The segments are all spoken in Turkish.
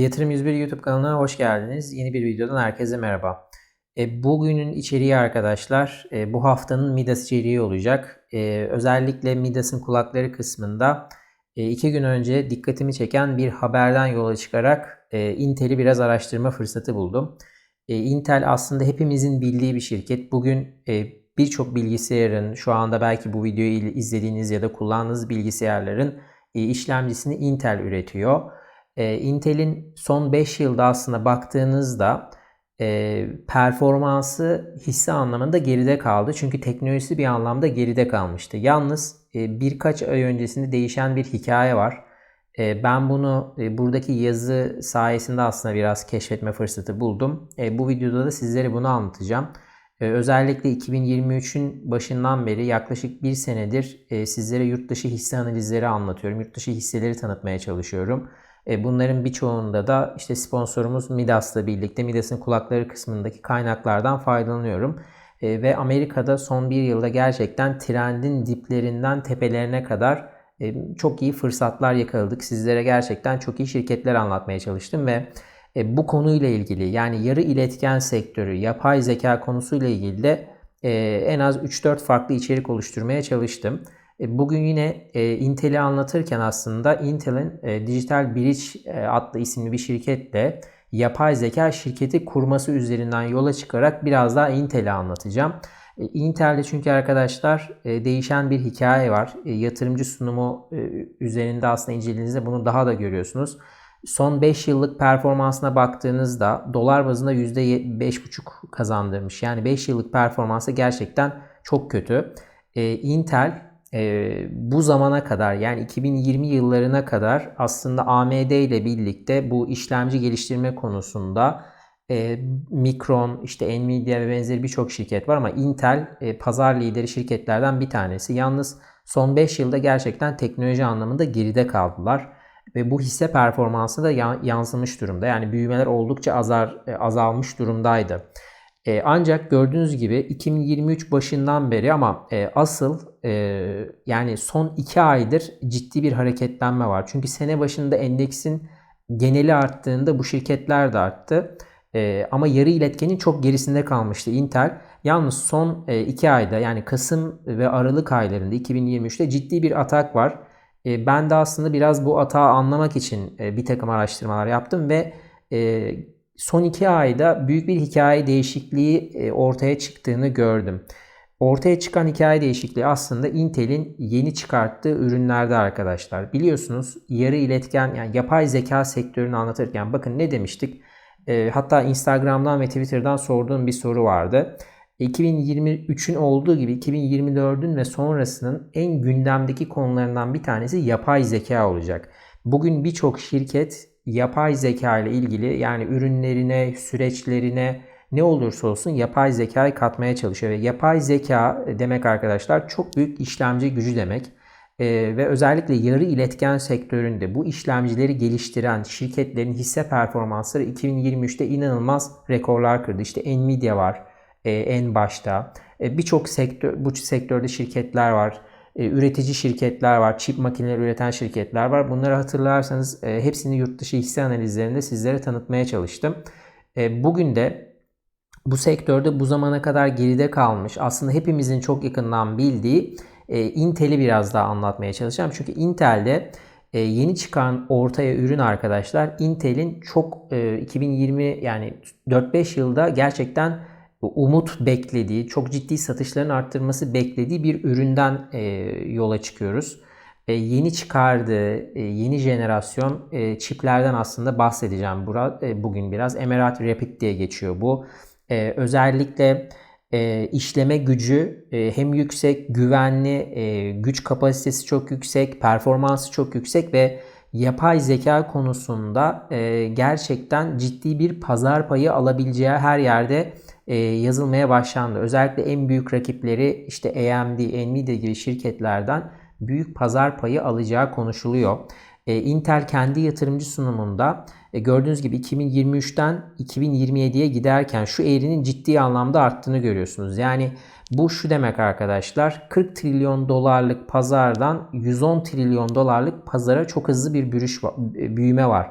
Yatırım 101 YouTube kanalına hoş geldiniz. Yeni bir videodan herkese merhaba. E, bugünün içeriği arkadaşlar e, bu haftanın Midas içeriği olacak. E, özellikle Midas'ın kulakları kısmında e, iki gün önce dikkatimi çeken bir haberden yola çıkarak e, Intel'i biraz araştırma fırsatı buldum. E, Intel aslında hepimizin bildiği bir şirket. Bugün e, birçok bilgisayarın şu anda belki bu videoyu izlediğiniz ya da kullandığınız bilgisayarların e, işlemcisini Intel üretiyor. E, Intel'in son 5 yılda aslında baktığınızda e, performansı hisse anlamında geride kaldı. Çünkü teknolojisi bir anlamda geride kalmıştı. Yalnız e, birkaç ay öncesinde değişen bir hikaye var. E, ben bunu buradaki yazı sayesinde aslında biraz keşfetme fırsatı buldum. Bu videoda da sizlere bunu anlatacağım. Özellikle 2023'ün başından beri yaklaşık bir senedir sizlere yurt dışı hisse analizleri anlatıyorum. Yurt dışı hisseleri tanıtmaya çalışıyorum. E, bunların birçoğunda da işte sponsorumuz Midas'la birlikte Midas'ın kulakları kısmındaki kaynaklardan faydalanıyorum. E, ve Amerika'da son bir yılda gerçekten trendin diplerinden tepelerine kadar e, çok iyi fırsatlar yakaladık. Sizlere gerçekten çok iyi şirketler anlatmaya çalıştım ve bu konuyla ilgili yani yarı iletken sektörü, yapay zeka konusuyla ilgili de en az 3-4 farklı içerik oluşturmaya çalıştım. E, bugün yine e, Intel'i anlatırken aslında Intel'in e, Digital Bridge adlı isimli bir şirketle yapay zeka şirketi kurması üzerinden yola çıkarak biraz daha Intel'i anlatacağım. Intel'de çünkü arkadaşlar değişen bir hikaye var. Yatırımcı sunumu üzerinde aslında incelediğinizde bunu daha da görüyorsunuz. Son 5 yıllık performansına baktığınızda dolar bazında %5,5 kazandırmış. Yani 5 yıllık performansı gerçekten çok kötü. Intel e, bu zamana kadar yani 2020 yıllarına kadar aslında AMD ile birlikte bu işlemci geliştirme konusunda e, Micron, işte Nvidia ve benzeri birçok şirket var ama Intel e, pazar lideri şirketlerden bir tanesi. Yalnız son 5 yılda gerçekten teknoloji anlamında geride kaldılar ve bu hisse performansı da yansımış durumda. Yani büyümeler oldukça azar azalmış durumdaydı. E, ancak gördüğünüz gibi 2023 başından beri ama e, asıl e, yani son 2 aydır ciddi bir hareketlenme var. Çünkü sene başında endeksin geneli arttığında bu şirketler de arttı. E, ama yarı iletkenin çok gerisinde kalmıştı Intel. Yalnız son 2 e, ayda yani Kasım ve Aralık aylarında 2023'te ciddi bir atak var. E, ben de aslında biraz bu atağı anlamak için e, bir takım araştırmalar yaptım ve e, son iki ayda büyük bir hikaye değişikliği e, ortaya çıktığını gördüm. Ortaya çıkan hikaye değişikliği aslında Intel'in yeni çıkarttığı ürünlerde arkadaşlar. Biliyorsunuz yarı iletken yani yapay zeka sektörünü anlatırken bakın ne demiştik? E, hatta Instagram'dan ve Twitter'dan sorduğum bir soru vardı. 2023'ün olduğu gibi 2024'ün ve sonrasının en gündemdeki konularından bir tanesi yapay zeka olacak. Bugün birçok şirket yapay zeka ile ilgili yani ürünlerine, süreçlerine ne olursa olsun yapay zekayı katmaya çalışıyor. Ve yapay zeka demek arkadaşlar çok büyük işlemci gücü demek. Ee, ve özellikle yarı iletken sektöründe bu işlemcileri geliştiren şirketlerin hisse performansları 2023'te inanılmaz rekorlar kırdı. İşte Nvidia var e, en başta. E, Birçok sektör, bu sektörde şirketler var e, üretici şirketler var, çip makineleri üreten şirketler var. Bunları hatırlarsanız e, hepsini yurt dışı hisse analizlerinde sizlere tanıtmaya çalıştım. E, bugün de bu sektörde bu zamana kadar geride kalmış, aslında hepimizin çok yakından bildiği Intel'i biraz daha anlatmaya çalışacağım. Çünkü Intel'de yeni çıkan ortaya ürün arkadaşlar Intel'in çok 2020 yani 4-5 yılda gerçekten umut beklediği, çok ciddi satışların arttırması beklediği bir üründen e, yola çıkıyoruz. E, yeni çıkardığı e, yeni jenerasyon e, çiplerden aslında bahsedeceğim bura, e, bugün biraz. Emerald Rapid diye geçiyor bu. E, özellikle e, işleme gücü e, hem yüksek, güvenli, e, güç kapasitesi çok yüksek, performansı çok yüksek ve yapay zeka konusunda e, gerçekten ciddi bir pazar payı alabileceği her yerde yazılmaya başlandı. Özellikle en büyük rakipleri işte AMD, Nvidia gibi şirketlerden büyük pazar payı alacağı konuşuluyor. E, Intel kendi yatırımcı sunumunda e, gördüğünüz gibi 2023'ten 2027'ye giderken şu eğrinin ciddi anlamda arttığını görüyorsunuz. Yani bu şu demek arkadaşlar 40 trilyon dolarlık pazardan 110 trilyon dolarlık pazara çok hızlı bir büyüme var.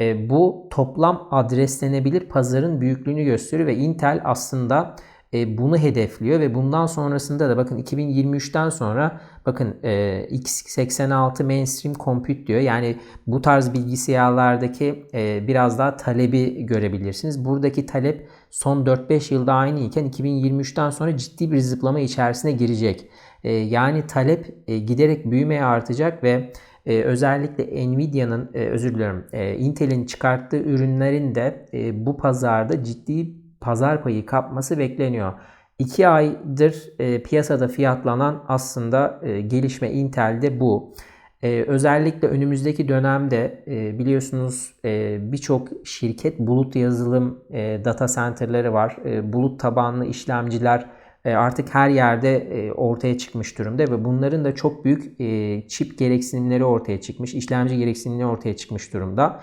E, bu toplam adreslenebilir pazarın büyüklüğünü gösteriyor ve Intel aslında e, bunu hedefliyor ve bundan sonrasında da bakın 2023'ten sonra bakın e, x86 mainstream compute diyor. Yani bu tarz bilgisayarlardaki e, biraz daha talebi görebilirsiniz. Buradaki talep son 4-5 yılda aynı iken 2023'ten sonra ciddi bir zıplama içerisine girecek. E, yani talep e, giderek büyümeye artacak ve ee, özellikle Nvidia'nın e, özür diliyorum e, Intel'in çıkarttığı ürünlerin de e, bu pazarda ciddi pazar payı kapması bekleniyor. 2 aydır e, piyasada fiyatlanan aslında e, gelişme Intel'de bu. E, özellikle önümüzdeki dönemde e, biliyorsunuz e, birçok şirket bulut yazılım e, data center'ları var. E, bulut tabanlı işlemciler e, artık her yerde e, ortaya çıkmış durumda ve bunların da çok büyük e, çip gereksinimleri ortaya çıkmış, işlemci gereksinimleri ortaya çıkmış durumda.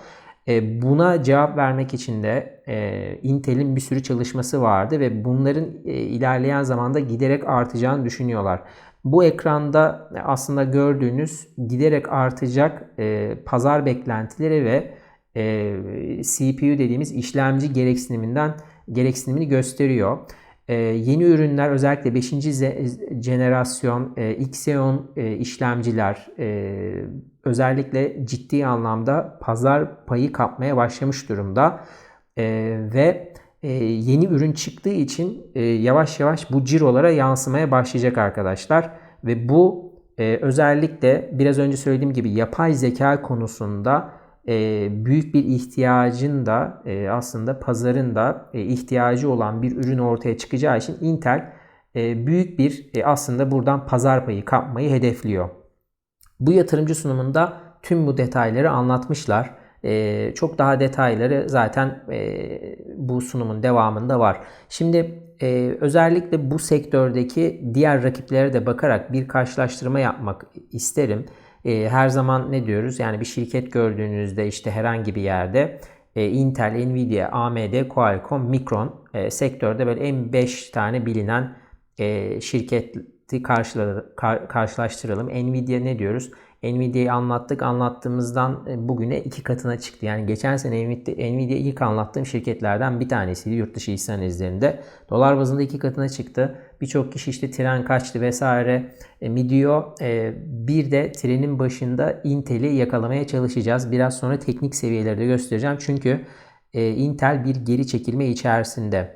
Buna cevap vermek için de Intel'in bir sürü çalışması vardı ve bunların ilerleyen zamanda giderek artacağını düşünüyorlar. Bu ekranda aslında gördüğünüz giderek artacak pazar beklentileri ve CPU dediğimiz işlemci gereksiniminden gereksinimini gösteriyor. E, yeni ürünler özellikle 5. jenerasyon e, Xeon e, işlemciler e, özellikle ciddi anlamda pazar payı kapmaya başlamış durumda. E, ve e, yeni ürün çıktığı için e, yavaş yavaş bu cirolara yansımaya başlayacak arkadaşlar. Ve bu e, özellikle biraz önce söylediğim gibi yapay zeka konusunda e, büyük bir ihtiyacın da e, aslında pazarın da e, ihtiyacı olan bir ürün ortaya çıkacağı için Intel e, büyük bir e, aslında buradan pazar payı kapmayı hedefliyor. Bu yatırımcı sunumunda tüm bu detayları anlatmışlar. E, çok daha detayları zaten e, bu sunumun devamında var. Şimdi e, özellikle bu sektördeki diğer rakiplere de bakarak bir karşılaştırma yapmak isterim e, her zaman ne diyoruz? Yani bir şirket gördüğünüzde işte herhangi bir yerde e, Intel, Nvidia, AMD, Qualcomm, Micron e, sektörde böyle en 5 tane bilinen e, şirketi karşılaştıralım. Nvidia ne diyoruz? Nvidia'yı anlattık. Anlattığımızdan e, bugüne iki katına çıktı. Yani geçen sene Nvidia ilk anlattığım şirketlerden bir tanesiydi yurt dışı hisse. Dolar bazında iki katına çıktı. Birçok kişi işte tren kaçtı vesaire e, mi diyor. E, bir de trenin başında Intel'i yakalamaya çalışacağız. Biraz sonra teknik seviyeleri de göstereceğim. Çünkü Intel bir geri çekilme içerisinde.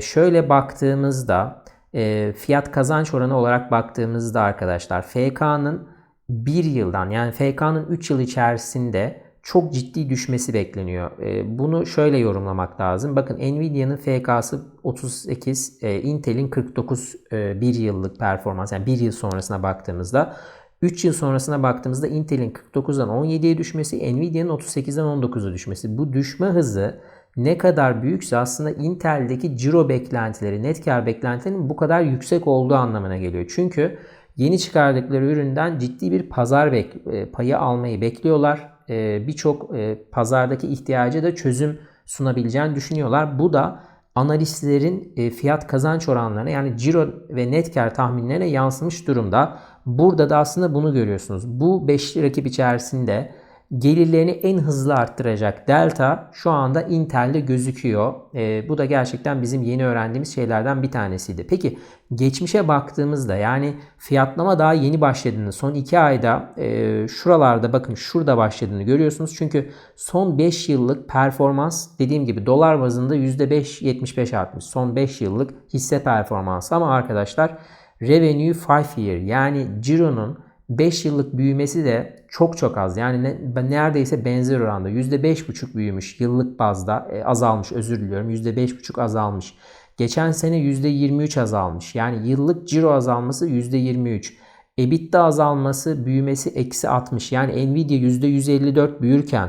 Şöyle baktığımızda fiyat kazanç oranı olarak baktığımızda arkadaşlar FK'nın bir yıldan yani FK'nın 3 yıl içerisinde çok ciddi düşmesi bekleniyor. Ee, bunu şöyle yorumlamak lazım. Bakın Nvidia'nın FK'sı 38, e, Intel'in 49 e, bir yıllık performans yani bir yıl sonrasına baktığımızda 3 yıl sonrasına baktığımızda Intel'in 49'dan 17'ye düşmesi, Nvidia'nın 38'den 19'a düşmesi. Bu düşme hızı ne kadar büyükse aslında Intel'deki ciro beklentileri, net kar beklentilerinin bu kadar yüksek olduğu anlamına geliyor. Çünkü yeni çıkardıkları üründen ciddi bir pazar e, payı almayı bekliyorlar. E, birçok e, pazardaki ihtiyacı da çözüm sunabileceğini düşünüyorlar. Bu da analistlerin fiyat kazanç oranlarına yani ciro ve net kar tahminlerine yansımış durumda. Burada da aslında bunu görüyorsunuz. Bu 5 rakip içerisinde gelirlerini en hızlı arttıracak delta şu anda Intel'de gözüküyor. E, bu da gerçekten bizim yeni öğrendiğimiz şeylerden bir tanesiydi. Peki geçmişe baktığımızda yani fiyatlama daha yeni başladığını son 2 ayda e, şuralarda bakın şurada başladığını görüyorsunuz. Çünkü son 5 yıllık performans dediğim gibi dolar bazında %5 75 artmış. Son 5 yıllık hisse performansı ama arkadaşlar revenue 5 year yani cironun 5 yıllık büyümesi de çok çok az. Yani ne, neredeyse benzer oranda %5,5 büyümüş yıllık bazda e, azalmış özür diliyorum %5,5 azalmış. Geçen sene %23 azalmış. Yani yıllık ciro azalması %23. EBITDA azalması büyümesi eksi 60. Yani Nvidia %154 büyürken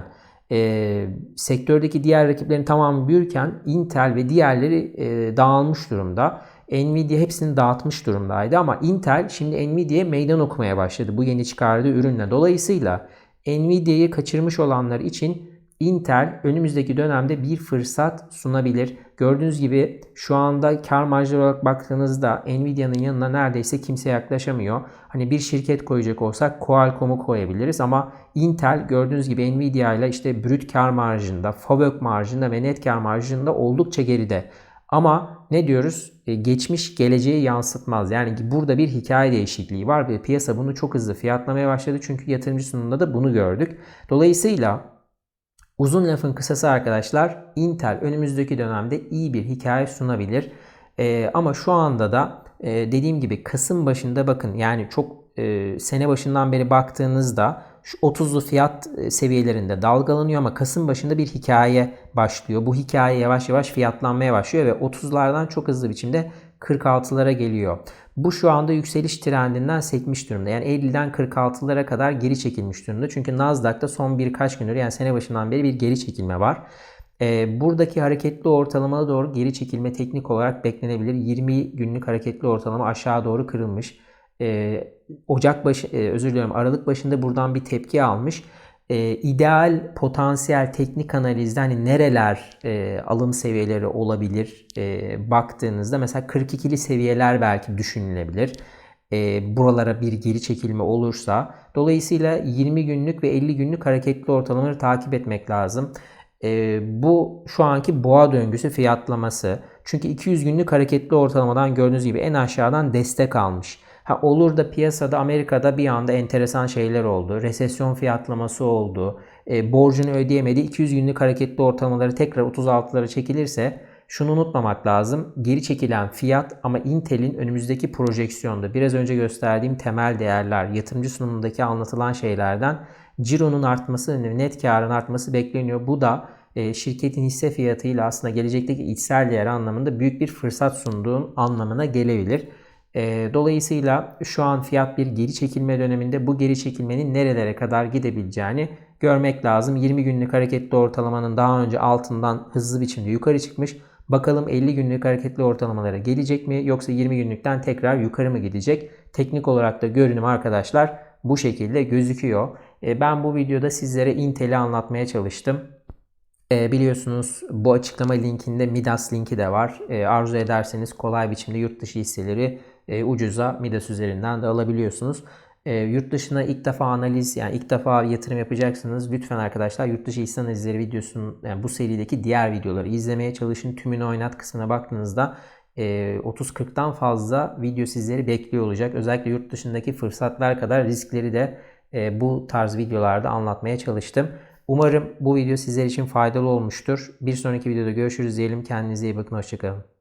e, sektördeki diğer rakiplerin tamamı büyürken Intel ve diğerleri e, dağılmış durumda. Nvidia hepsini dağıtmış durumdaydı ama Intel şimdi Nvidia'ya meydan okumaya başladı bu yeni çıkardığı ürünle. Dolayısıyla Nvidia'yı kaçırmış olanlar için Intel önümüzdeki dönemde bir fırsat sunabilir. Gördüğünüz gibi şu anda kar marjları olarak baktığınızda Nvidia'nın yanına neredeyse kimse yaklaşamıyor. Hani bir şirket koyacak olsak Qualcomm'u koyabiliriz ama Intel gördüğünüz gibi Nvidia ile işte brüt kar marjında, FAVÖK marjında ve net kar marjında oldukça geride. Ama ne diyoruz? E, geçmiş geleceği yansıtmaz. Yani burada bir hikaye değişikliği var ve piyasa bunu çok hızlı fiyatlamaya başladı. Çünkü yatırımcı sunumunda da bunu gördük. Dolayısıyla uzun lafın kısası arkadaşlar Intel önümüzdeki dönemde iyi bir hikaye sunabilir. E, ama şu anda da e, dediğim gibi Kasım başında bakın yani çok sene başından beri baktığınızda şu 30'lu fiyat e, seviyelerinde dalgalanıyor ama Kasım başında bir hikaye başlıyor. Bu hikaye yavaş yavaş fiyatlanmaya başlıyor ve 30'lardan çok hızlı biçimde 46'lara geliyor. Bu şu anda yükseliş trendinden sekmiş durumda. Yani 50'den 46'lara kadar geri çekilmiş durumda. Çünkü Nasdaq'ta son birkaç gündür yani sene başından beri bir geri çekilme var. E, buradaki hareketli ortalamaya doğru geri çekilme teknik olarak beklenebilir. 20 günlük hareketli ortalama aşağı doğru kırılmış. E, Ocak başı, e, özür diliyorum Aralık başında buradan bir tepki almış. E, ideal potansiyel teknik analizde hani nereler e, alım seviyeleri olabilir e, baktığınızda mesela 42'li seviyeler belki düşünülebilir. E, buralara bir geri çekilme olursa dolayısıyla 20 günlük ve 50 günlük hareketli ortalamaları takip etmek lazım. E, bu şu anki boğa döngüsü fiyatlaması. Çünkü 200 günlük hareketli ortalamadan gördüğünüz gibi en aşağıdan destek almış. Ha olur da piyasada Amerika'da bir anda enteresan şeyler oldu. Resesyon fiyatlaması oldu. E, borcunu ödeyemedi. 200 günlük hareketli ortalamaları tekrar 36'lara çekilirse şunu unutmamak lazım. Geri çekilen fiyat ama Intel'in önümüzdeki projeksiyonda biraz önce gösterdiğim temel değerler, yatırımcı sunumundaki anlatılan şeylerden cironun artması net karın artması bekleniyor. Bu da e, şirketin hisse fiyatıyla aslında gelecekteki içsel değer anlamında büyük bir fırsat sunduğun anlamına gelebilir. Dolayısıyla şu an fiyat bir geri çekilme döneminde bu geri çekilmenin nerelere kadar gidebileceğini görmek lazım. 20 günlük hareketli ortalamanın daha önce altından hızlı biçimde yukarı çıkmış. Bakalım 50 günlük hareketli ortalamalara gelecek mi yoksa 20 günlükten tekrar yukarı mı gidecek? Teknik olarak da görünüm arkadaşlar bu şekilde gözüküyor. Ben bu videoda sizlere Intel'i anlatmaya çalıştım. Biliyorsunuz bu açıklama linkinde Midas linki de var. Arzu ederseniz kolay biçimde yurt dışı hisseleri e, ucuza Midas üzerinden de alabiliyorsunuz. E, yurt dışına ilk defa analiz yani ilk defa yatırım yapacaksınız. Lütfen arkadaşlar yurt dışı hisse analizleri videosunun yani bu serideki diğer videoları izlemeye çalışın. Tümünü oynat kısmına baktığınızda 30-40'tan e, fazla video sizleri bekliyor olacak. Özellikle yurt dışındaki fırsatlar kadar riskleri de e, bu tarz videolarda anlatmaya çalıştım. Umarım bu video sizler için faydalı olmuştur. Bir sonraki videoda görüşürüz diyelim. Kendinize iyi bakın. Hoşçakalın.